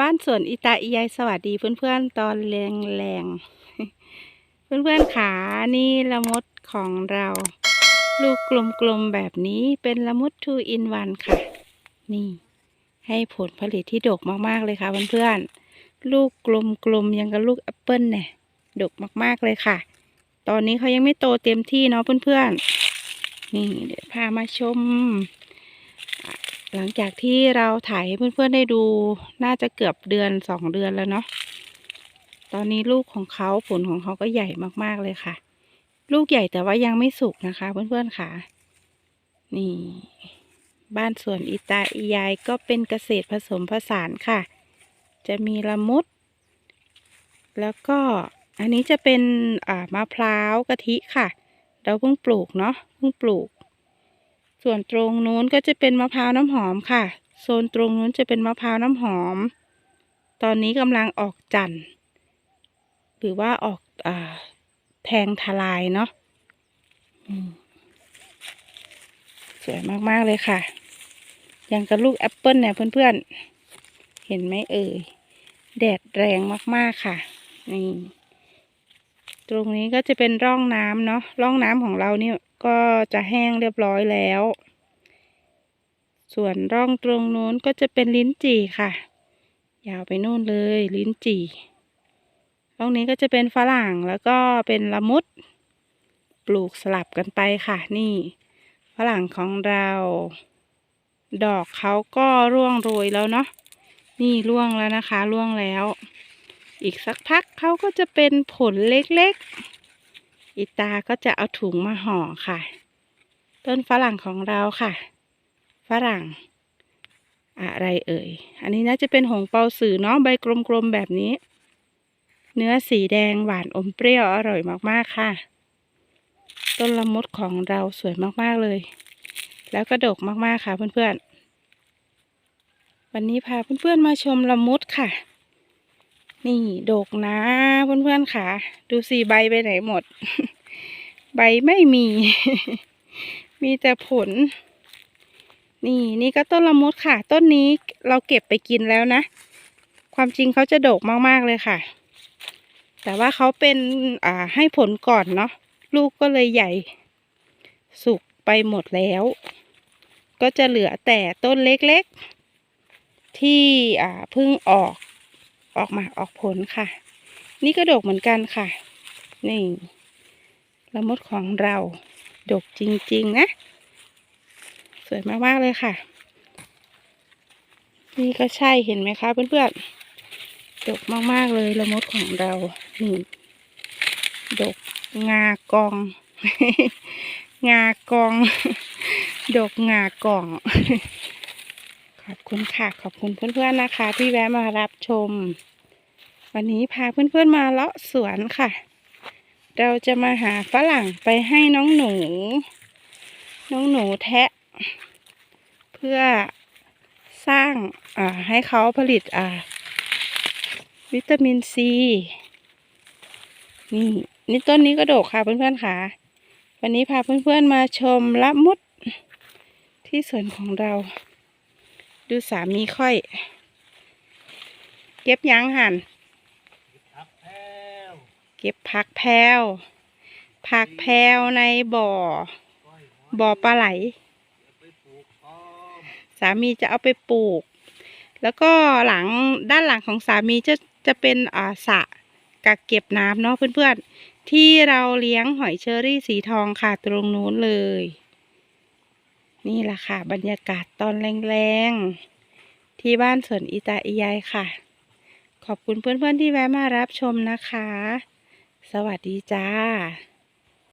บ้านสวนอิตาอียายสวัสดีเพื่อนๆตอนแรงแรงๆเพื่อนๆขานี่ละมดของเรา ลูกกลมๆแบบนี้เป็นละมุดทูอินวันค่ะ นี่ ให้ผลผลิตที่ดกมากๆเลยค่ะเพื่อนๆลูกกลมๆยังกับลูกแอปเปิลเนี่ยดกมากๆเลยค่ะ ตอนนี้เขายังไม่โตเต็มที่เนาะเพื่อนๆนี่เดี๋ยวพามาชม หลังจากที่เราถ่ายให้เพื่อนๆได้ดูน่าจะเกือบเดือนสองเดือนแล้วเนาะตอนนี้ลูกของเขาผลของเขาก็ใหญ่มากๆเลยค่ะ ลูกใหญ่แต่ว่ายังไม่สุกนะคะ เพื่อนๆค่ะ นี่ บ้านสวนอิตาอียายก็เป็นเกษตรผสมผสานค่ะ จะมีละมุด แล้วก็อันนี้จะเป็นมะพร้าวกะทิค่ะ เราเพิ่งปลูกเนาะเพิ่งปลูก ส่วนตรงนู้นก็จะเป็นมะพร้าวน้ำหอมค่ะ โซนตรงนู้นจะเป็นมะพร้าวน้ำหอม ตอนนี้กำลังออกจันทร์หรือว่าออกอแทงทลายเนาะสวยมาก ๆ เลยค่ะอย่างกับลูกแอปเปิลเนี่ยเพื่อนๆ เห็นไหมเอ่ย แดดแรงมากๆค่ะ นี่ ตรงนี้ก็จะเป็นร่องน้ำเนาะ ร่องน้ำของเราเนี่ย ก็จะแห้งเรียบร้อยแล้ว ส่วนร่องตรงนู้นก็จะเป็นลิ้นจี่ค่ะ ยาวไปนู่นเลยลิ้นจี่ร่องนี้ก็จะเป็นฝรั่งแล้วก็เป็นละมุด ปลูกสลับกันไปค่ะ นี่ฝรั่งของเรา ดอกเขาก็ร่วงโรยแล้วเนาะนี่ร่วงแล้วนะคะร่วงแล้ว อีกสักพักเขาก็จะเป็นผลเล็กๆ อีตาก็จะเอาถุงมาห่อค่ะ ต้นฝรั่งของเราค่ะ ฝรั่ง อะไรเอ่ย อันนี้น่าจะเป็นหงเปาสื่อเนาะใบกลมๆแบบนี้ เนื้อสีแดงหวานอมเปรี้ยวอร่อยมากๆค่ะ ต้นละมุดของเราสวยมากๆเลย แล้วก็ดกมากๆค่ะเพื่อนๆวันนี้พาเพื่อนๆมาชมละมุดค่ะ นี่ดกนะเพื่อนๆค่ะ ดูสิใบไปไหนหมด ใบไม่มี มีแต่ผล นี่นี่ก็ต้นละมุดค่ะ ต้นนี้เราเก็บไปกินแล้วนะ ความจริงเขาจะดกมากๆเลยค่ะ แต่ว่าเขาเป็นอ่าให้ผลก่อนเนาะลูกก็เลยใหญ่ สุกไปหมดแล้ว ก็จะเหลือแต่ต้นเล็กๆ ที่อ่าเพิ่งออก ออกมาออกผลค่ะ นี่ก็ดกเหมือนกันค่ะ นี่ละมุดของเราดกจริง ๆ นะ สวยมาก ๆ เลยค่ะ นี่ก็ใช่เห็นไหมคะเพื่อนๆ ดกมาก ๆ เลยละมุดของเรา นี่ ดกงากอง งากอง ดกงากอง ขอบคุณค่ะ ขอบคุณเพื่อนๆนะคะ ที่แวะมารับชม วันนี้พาเพื่อนๆมาเลาะสวนค่ะ เราจะมาหาฝรั่งไปให้น้องหนู น้องหนูแทะ เพื่อสร้างอ่าให้เขาผลิตอ่า วิตามินซีนี่นี่ต้นนี้ก็โดกค่ะเพื่อนๆค่ะ วันนี้พาเพื่อนๆมาชมละมุดที่สวนของเรา ดูสามีค่อย เก็บยังหันครับแพ้วเก็บผักแพรวผักแพรวในบ่อก้อยหอยบ่อปลาไหลไปปลูกพร้อมสามีจะเอาไปปลูก แล้วก็หลังด้านหลังของสามีจะจะเป็นอ่าสระกักเก็บน้ำเนาะเพื่อนๆ ที่เราเลี้ยงหอยเชอรี่สีทองค่ะตรงนู้นเลย นี่แหละค่ะ บรรยากาศตอนแรงๆ ที่บ้านสวนอิตาอียายค่ะ ขอบคุณเพื่อนๆที่แวะมารับชมนะคะ สวัสดีจ้า